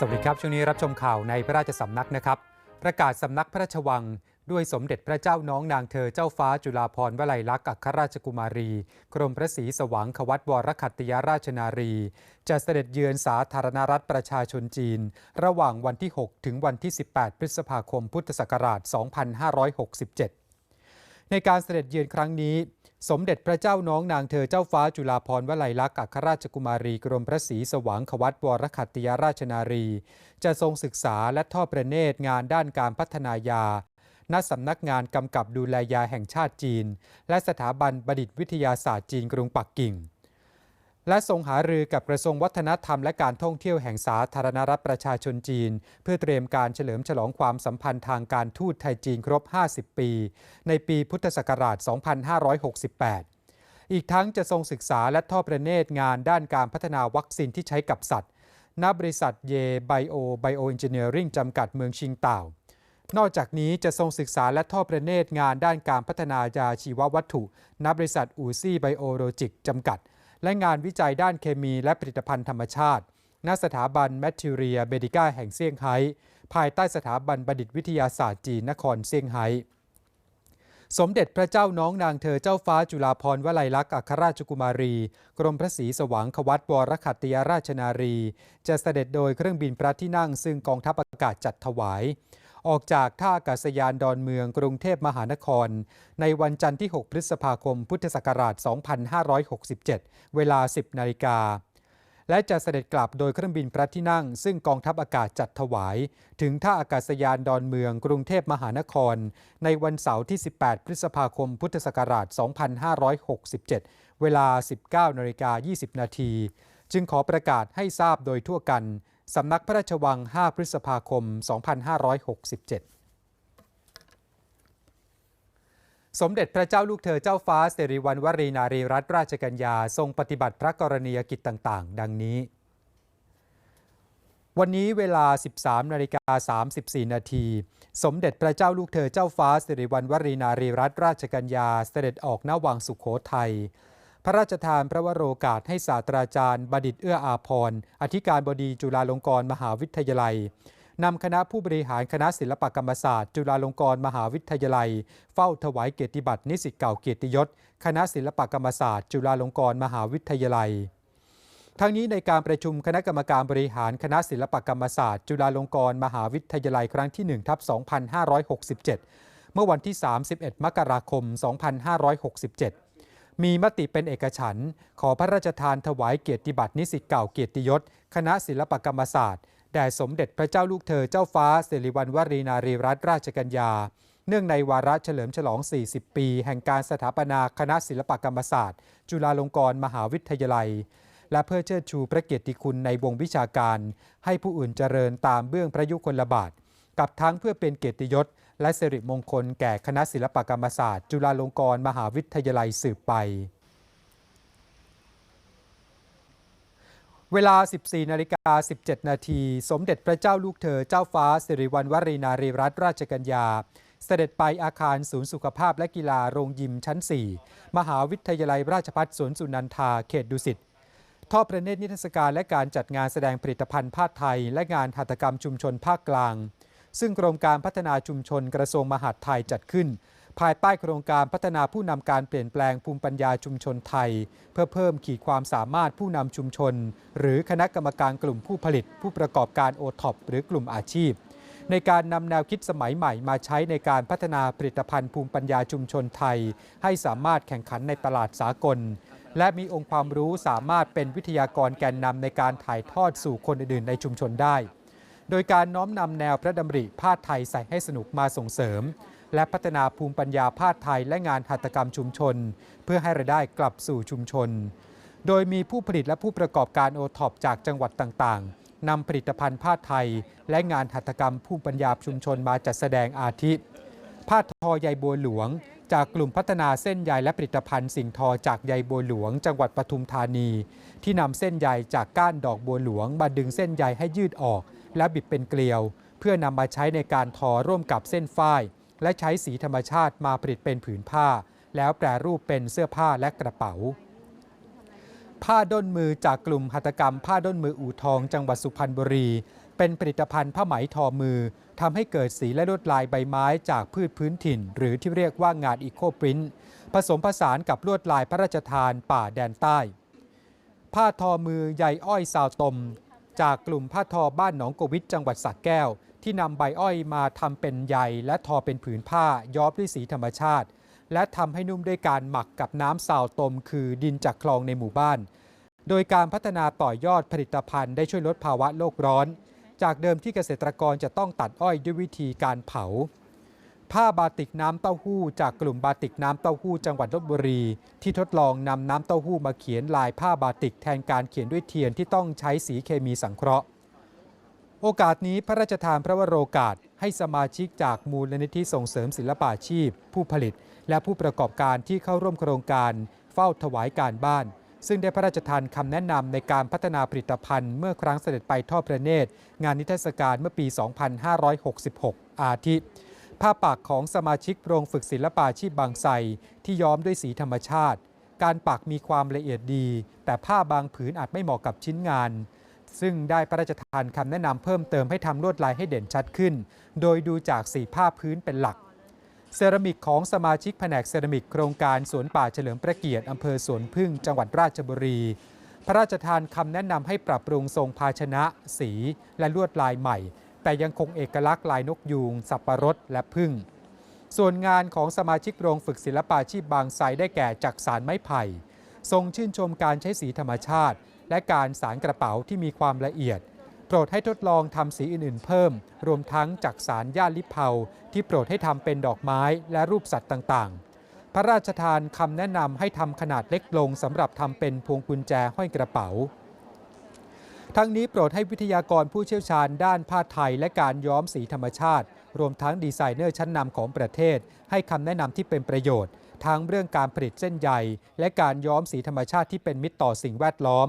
สวัสดีครับ ช่วงนี้รับชมข่าวในพระราชสำนักนะครับ ประกาศสำนักพระราชวัง ด้วยสมเด็จพระเจ้าน้องนางเธอเจ้าฟ้าจุฬาภรณ์วลัยลักษณ์อัครราชกุมารี กรมพระศรีสว่างควัตวรคัตติยราชนารี จะเสด็จเยือนสาธารณรัฐประชาชนจีน ระหว่างวันที่ 6 ถึงวันที่ 18 พฤษภาคมพุทธศักราช 2567 ในการเสด็จเยือนครั้งนี้ สมเด็จพระเจ้าน้องนางเธอเจ้าฟ้าจุฬาภรณ์วลัยลักษณ์อัครราชกุมารีกรมพระศรีสว่างขวัตวรคัตติยราชนารี จะทรงศึกษาและทอดประเนตรงานด้านการพัฒนายา ณสำนักงานกำกับดูแลยาแห่งชาติจีน และสถาบันบดิตวิทยาศาสตร์จีนกรุงปักกิ่ง และทรงหารือกับกระทรวงวัฒนธรรมและการท่องเที่ยวแห่งสาธารณรัฐประชาชนจีน เพื่อเตรียมการเฉลิมฉลองความสัมพันธ์ทางการทูตไทยจีนครบ 50 ปี ในปีพุทธศักราช 2568 อีกทั้งจะทรงศึกษาและทอดประเนตรงานด้านการพัฒนาวัคซีนที่ใช้กับสัตว์ณบริษัทเยไบโอไบโอเอนจิเนียริงจำกัดเมืองชิงเต่า นอกจากนี้จะทรงศึกษาและทอดประเนตรงานด้านการพัฒนายาชีววัตถุณบริษัทอูซี่ไบโอโลจิกจำกัด และงานวิจัยด้านเคมีและผลิตภัณฑ์ธรรมชาติ ณ สถาบันแมทิเรียเบดิก้าแห่งเซี่ยงไฮ้ภายใต้สถาบันบดิตวิทยาศาสตร์จีนนครเซี่ยงไฮ้สมเด็จพระเจ้าน้องนางเธอเจ้าฟ้าจุฬาภรณ์วลัยลักษณ์อัครราชกุมารี กรมพระศรีสว่างควัตวรคัตติยราชนารี จะเสด็จโดยเครื่องบินพระที่นั่งซึ่งกองทัพอากาศจัดถวาย ออกจากท่าอากาศยานดอนเมืองกรุงเทพมหานคร ในวันจันทร์ที่ 6 พฤษภาคม พุทธศักราช 2567 เวลา 10 นาฬิกา และจะเสด็จกลับโดยเครื่องบินพระที่นั่ง ซึ่งกองทัพอากาศจัดถวาย ถึงท่าอากาศยานดอนเมืองกรุงเทพมหานคร ในวันเสาร์ที่ 18 พฤษภาคม พุทธศักราช 2567 เวลา 19นาฬิกา20 นาที จึงขอประกาศให้ทราบโดยทั่วกัน สำนักพระราชวัง 5 พฤษภาคม 2567สมเด็จพระเจ้าลูกเธอเจ้าฟ้าสิริวัณวรีนารีรัตนราชกัญญาทรงปฏิบัติพระกรณียกิจต่าง ๆ ดังนี้ วันนี้เวลา 13นาฬิกา34 นาที สมเด็จพระเจ้าลูกเธอเจ้าฟ้าสิริวัณวรีนารีรัตนราชกัญญาเสด็จออกหน้าวังสุขโขทัย พระราชทานพระวโรกาสให้ศาสตราจารย์ บดิตเอื้ออาพรณ์อธิการบดีจุฬาลงกรณ์มหาวิทยาลัยนำคณะผู้บริหารคณะศิลปกรรมศาสตร์ จุฬาลงกรณ์มหาวิทยาลัย เฝ้าถวายเกียรติบัตรนิสิตเก่าเกียรติยศ คณะศิลปกรรมศาสตร์ จุฬาลงกรณ์มหาวิทยาลัยทั้งนี้ในการประชุมคณะกรรมการบริหารคณะศิลปกรรมศาสตร์ จุฬาลงกรณ์มหาวิทยาลัยครั้งที่1ทับ2567 เมื่อวันที่ 31 มกราคม 2567 มีมติเป็นเอกฉันท์ขอพระราชทานถวายเกียรติบัตรนิสิตเก่าเกียรติยศ คณะศิลปกรรมศาสตร์แด่สมเด็จพระเจ้าลูกเธอเจ้าฟ้าสิริวัณวรีนารีรัตนราชกัญญา เนื่องในวาระเฉลิมฉลอง 40 ปี แห่งการสถาปนาคณะศิลปกรรมศาสตร์ จุฬาลงกรณ์มหาวิทยาลัย และเพื่อเชิดชูพระเกียรติคุณในวงวิชาการ ให้ผู้อื่นเจริญตามเบื้องพระยุคลบาท กับทั้งเพื่อเป็นเกียรติยศ และสิริมงคลแก่คณะศิลปกรรมศาสตร์ จุฬาลงกรณ์มหาวิทยาลัยสืบไป เวลา 14 นาฬิกา 17 นาทีสมเด็จพระเจ้าลูกเธอเจ้าฟ้าสิริวัณวรีนารีรัตนราชกัญญาเสด็จไปอาคารศูนย์สุขภาพและกีฬาโรงยิมชั้น 4 มหาวิทยาลัยราชภัฏสวนสุนันทาเขตดุสิตทอดพระเนตรนิทรรศการและการจัดงานแสดงผลิตภัณฑ์ผ้าไทย และงานหัตถกรรมชุมชนภาคกลาง ซึ่งกรมการพัฒนาชุมชนกระทรวงมหาดไทยจัดขึ้น ภายใต้โครงการพัฒนาผู้นำการเปลี่ยนแปลงภูมิปัญญาชุมชนไทย เพื่อเพิ่มขีดความสามารถผู้นำชุมชน หรือคณะกรรมการกลุ่มผู้ผลิต ผู้ประกอบการโอท็อปหรือกลุ่มอาชีพ ในการนำแนวคิดสมัยใหม่มาใช้ในการพัฒนาผลิตภัณฑ์ภูมิปัญญาชุมชนไทย ให้สามารถแข่งขันในตลาดสากลและมีองค์ความรู้สามารถเป็นวิทยากรแกนนำในการถ่ายทอดสู่คนอื่นๆในชุมชนได้ โดยการน้อมนำแนวพระดำริผ้าไทยใส่ให้สนุกมาส่งเสริม และพัฒนาภูมิปัญญาผ้าไทยและงานหัตถกรรมชุมชน เพื่อให้รายได้กลับสู่ชุมชน โดยมีผู้ผลิตและผู้ประกอบการโอท็อปจากจังหวัดต่างๆนำผลิตภัณฑ์ผ้าไทย และงานหัตถกรรมภูมิปัญญาชุมชนมาจัดแสดงอาทิผ้าทอใยบัวหลวง จากกลุ่มพัฒนาเส้นใยและผลิตภัณฑ์สิ่งทอจากใยบัวหลวง จังหวัดปทุมธานี ที่นำเส้นใยจากก้านดอกบัวหลวงมาดึงเส้นใยให้ยืดออก และบิดเป็นเกลียว เพื่อนำมาใช้ในการทอร่วมกับเส้นฝ้าย และใช้สีธรรมชาติมาผลิตเป็นผืนผ้า แล้วแปรรูปเป็นเสื้อผ้าและกระเป๋า ผ้าด้นมือจากกลุ่มหัตถกรรม ผ้าด้นมืออู่ทองจังหวัดสุพรรณบุรี เป็นผลิตภัณฑ์ผ้าไหมทอมือทำให้เกิดสีและลวดลายใบไม้จากพืชพื้นถิ่น หรือที่เรียกว่างานอีโคปรินท์ผสมผสานกับลวดลายพระราชทานป่าแดนใต้ผ้าทอมือใยอ้อยซาวตม จากกลุ่มผ้าทอบ้านหนองโกวิทจังหวัดสระแก้ว ที่นำใบอ้อยมาทำเป็นใยและทอเป็นผืนผ้าย้อมด้วยสีธรรมชาติ และทำให้นุ่มด้วยการหมักกับน้ำซาวตม คือดินจากคลองในหมู่บ้าน โดยการพัฒนาต่อยอดผลิตภัณฑ์ได้ช่วยลดภาวะโลกร้อน จากเดิมที่เกษตรกรจะต้องตัดอ้อยด้วยวิธีการเผา ผ้าบาติกน้ำเต้าหู้ จากกลุ่มบาติกน้ำเต้าหู้จังหวัดลบบุรี ที่ทดลองนำน้ำเต้าหู้มาเขียนลายผ้าบาติกแทนการเขียนด้วยเทียนที่ต้องใช้สีเคมีสังเคราะห์ โอกาสนี้พระราชทานพระวโรกาสให้สมาชิกจากมูลนิธิส่งเสริมศิลปาชีพ ผู้ผลิต และผู้ประกอบการที่เข้าร่วมโครงการเฝ้าถวายการบ้าน ซึ่งได้พระราชทานคำแนะนำในการพัฒนาผลิตภัณฑ์เมื่อครั้งเสด็จไปทอดพระเนตรงานนิทรรศการเมื่อปี 2566 อาทิ ผ้าปักของสมาชิกโรงฝึกศิลปาชีพบางไทรที่ย้อมด้วยสีธรรมชาติ การปักมีความละเอียดดี แต่ผ้าบางผืนอาจไม่เหมาะกับชิ้นงาน ซึ่งได้พระราชทานคำแนะนำเพิ่มเติมให้ทำลวดลายให้เด่นชัดขึ้น โดยดูจากสีผ้าพื้นเป็นหลัก เซรามิกของสมาชิกแผนกเซรามิกโครงการสวนป่าเฉลิมพระเกียรติอำเภอสวนพึ่งจังหวัดราชบุรีพระราชทานคำแนะนำให้ปรับปรุงทรงภาชนะ สี และลวดลายใหม่ แต่ยังคงเอกลักษณ์ลายนกยูง สับปะรด และพึ่ง ส่วนงานของสมาชิกโรงฝึกศิลปาชีพบางไทรได้แก่จักสารไม้ไผ่ ทรงชื่นชมการใช้สีธรรมชาติ และการสารกระเป๋าที่มีความละเอียด โปรดให้ทดลองทำสีอื่นๆ เพิ่ม รวมทั้งจักสารย่าลิเผาที่โปรดให้ทำเป็นดอกไม้และรูปสัตว์ต่างๆ พระราชทานคำแนะนำให้ทำขนาดเล็กลงสำหรับทำเป็นพวงกุญแจห้อยกระเป๋า ทั้งนี้โปรดให้วิทยากรผู้เชี่ยวชาญด้านผ้าไทยและการย้อมสีธรรมชาติ รวมทั้งดีไซเนอร์ชั้นนำของประเทศ ให้คำแนะนำที่เป็นประโยชน์ ทั้งเรื่องการผลิตเส้นใยและการย้อมสีธรรมชาติที่เป็นมิตรต่อสิ่งแวดล้อม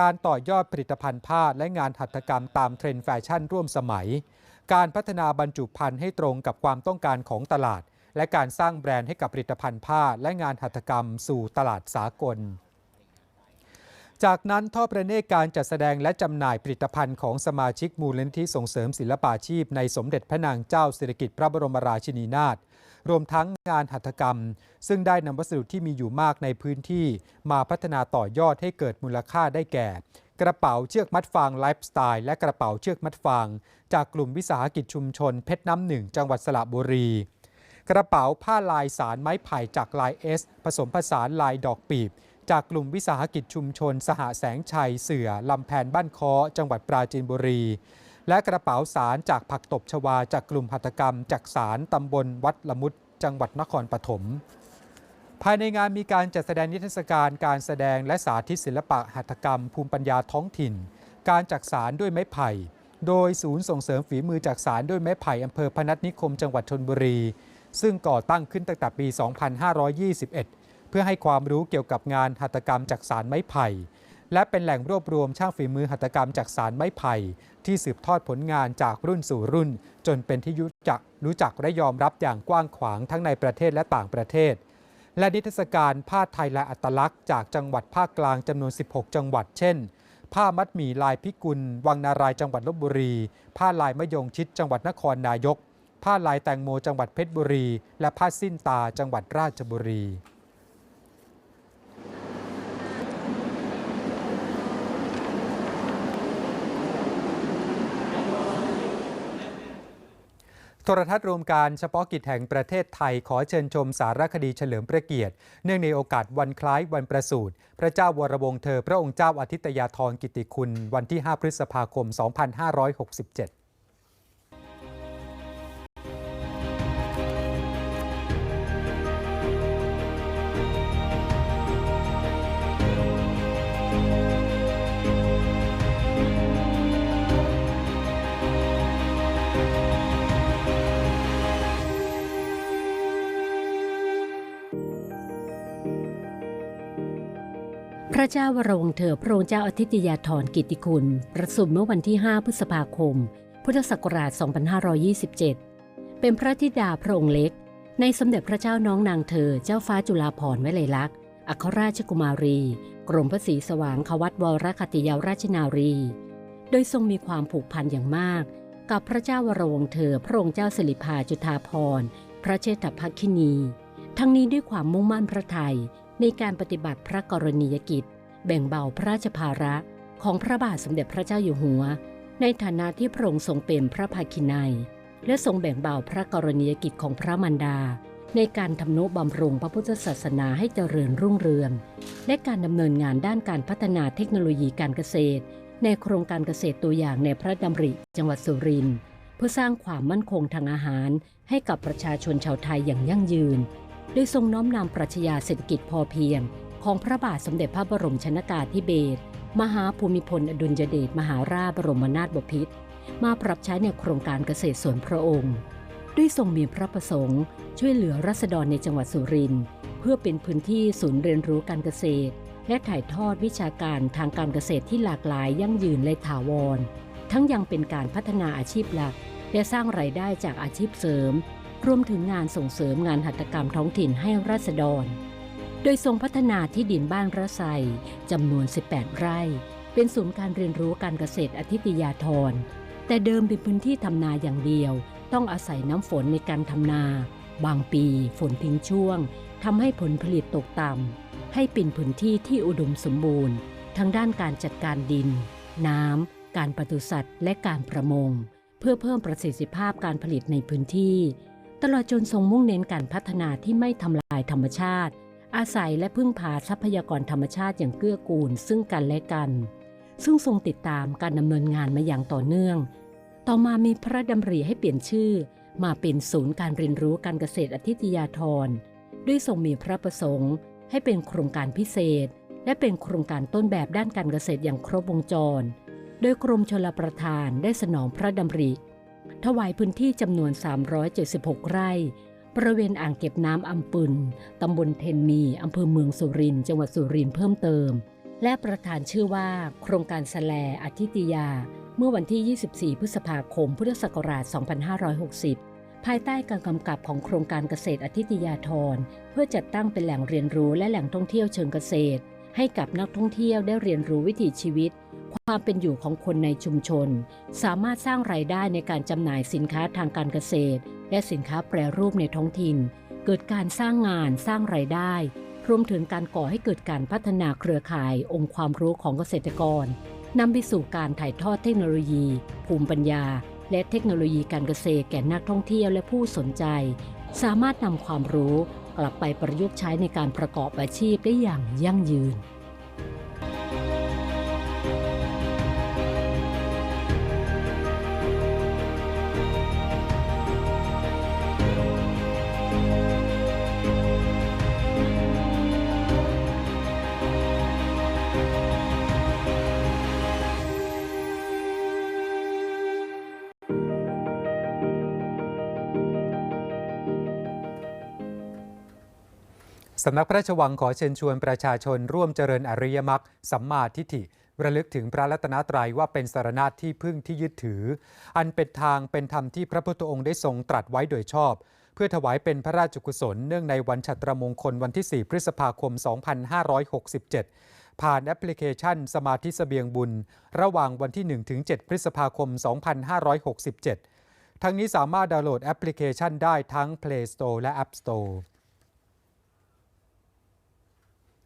การต่อยอดผลิตภัณฑ์ผ้าและงานหัตถกรรมตามเทรนด์แฟชั่นร่วมสมัย การพัฒนาบรรจุภัณฑ์ให้ตรงกับความต้องการของตลาด และการสร้างแบรนด์ให้กับผลิตภัณฑ์ผ้าและงานหัตถกรรมสู่ตลาดสากล จากนั้นทอดประเนตรการจัดแสดงและจำหน่ายผลิตภัณฑ์ของสมาชิกมูลนิธิส่งเสริมศิลปาชีพ ในสมเด็จพระนางเจ้าสิริกิติ์พระบรมราชินีนาถรวมทั้งงานหัตถกรรม ซึ่งได้นำวัสดุที่มีอยู่มากในพื้นที่ มาพัฒนาต่อยอดให้เกิดมูลค่าได้แก่ กระเป๋าเชือกมัดฟางไลฟ์สไตล์และกระเป๋าเชือกมัดฟาง จากกลุ่มวิสาหกิจชุมชนเพชรน้ำหนึ่งจังหวัดสระบุรี กระเป๋าผ้าลายสารไม้ไผ่จากลายเอสผสมผสานลายดอกปีบ จากกลุ่มวิสาหกิจชุมชน สหแสงชัย เสือลำแพนบ้านคอจังหวัดปราจีนบุรี และกระเป๋าสารจากผักตบชวา จากกลุ่มหัตกรรม จากสารตำบลวัดละมุด จังหวัดนครปฐมภายในงานมีการจัดแสดงนิทรรศการการแสดงและสาธิตศิลปะหัตถกรรม ภูมิปัญญาท้องถิ่น การจักสารด้วยไม้ไผ่ โดยศูนย์ส่งเสริมฝีมือจักสารด้วยไม้ไผ่อำเภอพนัสนิคมจังหวัดชนบุรี ซึ่งก่อตั้งขึ้นตั้งแต่ปี 2521 เพื่อให้ความรู้เกี่ยวกับงานหัตถกรรมจักสารไม้ไผ่ และเป็นแหล่งรวบรวมช่างฝีมือหัตถกรรมจักสารไม้ไผ่ ที่สืบทอดผลงานจากรุ่นสู่รุ่น จนเป็นที่รู้จักรู้จักและยอมรับอย่างกว้างขวางทั้งในประเทศและต่างประเทศ และนิทรรศการผ้าไทยและอัตลักษณ์จากจังหวัดภาคกลางจำนวน 16 จังหวัด เช่นผ้ามัดหมี่ลายพิกุล วังนารายจังหวัดลบบุรี ผ้าลายมะยงชิดจังหวัดนครนายก ผ้าลายแตงโมจังหวัดเพชรบุรี และผ้าสิ้นตาจังหวัดราชบุรี โทรทัศน์รวมการเฉพาะกิจแห่งประเทศไทยขอเชิญชมสารคดีเฉลิมพระเกียรติ เนื่องในโอกาสวันคล้ายวันประสูติพระเจ้าวรวงศ์เธอ พระองค์เจ้าอาทิตยาธรกิติคุณ วันที่ 5 พฤษภาคม 2567 ระเจ้าวรวงเธอพระองค์เจ้าอาทิตยาธรกิติคุณประสูติเมื่อวันที่ 5 พฤษภาคม พุทธศักราช 2527 เป็นพระธิดาพระองค์เล็ก ในสมเด็จพระเจ้าน้องนางเธอเจ้าฟ้าจุฬาภรณ์วลัยลักษณ์ อัครราชกุมารี กรมพระศรีสว่างควัตวรคติยาราชนารี โดยทรงมีความผูกพันอย่างมาก กับพระเจ้าวรวงเธอพระองค์เจ้าสิริภาจุฑาภรณ์ พระเชษฐภักคินี ทั้งนี้ด้วยความมุ่งมั่นพระไทยในการปฏิบัติพระกรณียกิจ แบ่งเบาพระราชภาระของพระบาทสมเด็จพระเจ้าอยู่หัว ในฐานะที่พระองค์ทรงเป็นพระภาคินัย และทรงแบ่งเบาพระกรณียกิจของพระมารดา ในการทำนุบำรุงพระพุทธศาสนาให้เจริญรุ่งเรือง และการดำเนินงานด้านการพัฒนาเทคโนโลยีการเกษตร ในโครงการเกษตรตัวอย่างในพระดำริ จังหวัดสุรินทร์เพื่อสร้างความมั่นคงทางอาหาร ให้กับประชาชนชาวไทยอย่างยั่งยืนโดยทรงน้อมนำปรัชญาเศรษฐกิจพอเพียง ของพระบาทสมเด็จพระบรมชนากาธิเบศรมหาภูมิพลอดุลยเดชมหาราชบรมนาถบพิตรมาปรับใช้ในโครงการเกษตรส่วนพระองค์ ด้วยทรงมีพระประสงค์ ช่วยเหลือรัษฎรในจังหวัดสุรินทร์เพื่อเป็นพื้นที่ศูนย์เรียนรู้การเกษตร และถ่ายทอดวิชาการทางการเกษตรที่หลากหลายยั่งยืนและถาวร ทั้งยังเป็นการพัฒนาอาชีพหลัก และสร้างรายได้จากอาชีพเสริม รวมถึงงานส่งเสริมงานหัตถกรรมท้องถิ่นให้ราษฎร โดยทรงพัฒนาที่ดินบ้านระไซจำนวน 18 ไร่ เป็นศูนย์การเรียนรู้การเกษตรอธิตยาธรแต่เดิมเป็นพื้นที่ทำนาอย่างเดียว ต้องอาศัยน้ำฝนในการทำนา บางปีฝนทิ้งช่วงทำให้ผลผลิตตกต่ำให้เป็นพื้นที่ที่อุดมสมบูรณ์ ทั้งด้านการจัดการดิน น้ำการปศุสัตว์ และการประมง เพื่อเพิ่มประสิทธิภาพการผลิตในพื้นที่ ตลอดจนทรงมุ่งเน้นการพัฒนาที่ไม่ทำลายธรรมชาติ อาศัยและพึ่งพาทรัพยากรธรรมชาติอย่างเกื้อกูลซึ่งกันและกัน ซึ่งทรงติดตามการดำเนินงานมาอย่างต่อเนื่อง ต่อมามีพระดำริให้เปลี่ยนชื่อ มาเป็นศูนย์การเรียนรู้การเกษตรอธิตยาธรด้วยทรงมีพระประสงค์ ให้เป็นโครงการพิเศษ และเป็นโครงการต้นแบบด้านการเกษตรอย่างครบวงจร โดยกรมชลประทานได้สนองพระดำริ ถวายพื้นที่จำนวน 376 ไร่ บริเวณอ่างเก็บน้ำอำปุนตำบลเทนมีอำเภอเมืองสุรินทร์จังหวัดสุรินทร์เพิ่มเติม และประธานชื่อว่า โครงการสแลอธิติยา เมื่อวันที่ 24 พฤษภาคม พุทธศักราช 2560 ภายใต้การกำกับของโครงการเกษตรอธิติยาธรเพื่อจัดตั้งเป็นแหล่งเรียนรู้และแหล่งท่องเที่ยวเชิงเกษตร ให้กับนักท่องเที่ยวได้เรียนรู้วิถีชีวิต ความเป็นอยู่ของคนในชุมชน สามารถสร้างรายได้ในการจำหน่ายสินค้าทางการเกษตร และสินค้าแปรรูปในท้องถิ่น เกิดการสร้างงานสร้างรายได้ รวมถึงการก่อให้เกิดการพัฒนาเครือข่ายองค์ความรู้ของเกษตรกรนำไปสู่การถ่ายทอดเทคโนโลยี ภูมิปัญญา และเทคโนโลยีการเกษตรแก่นักท่องเที่ยวและผู้สนใจ สามารถนำความรู้กลับไปประยุกต์ใช้ในการประกอบอาชีพได้อย่างยั่งยืน สำนักพระราชวังขอเชิญชวนประชาชนร่วมเจริญอริยมรรคสัมมาทิฏฐิระลึกถึงพระรัตนตรัยว่าเป็นสารณะที่พึ่งที่ยึดถือ อันเป็นทางเป็นธรรมที่พระพุทธองค์ได้ทรงตรัสไว้โดยชอบ เพื่อถวายเป็นพระราชกุศลเนื่องในวันฉัตรมงคลวันที่ 4 พฤษภาคม 2567 ผ่านแอปพลิเคชันสมาธิเสบียงบุญ ระหว่างวันที่1-7พฤษภาคม 2567 ทั้งนี้สามารถดาวน์โหลดแอปพลิเคชันได้ทั้ง Play Store และ App Store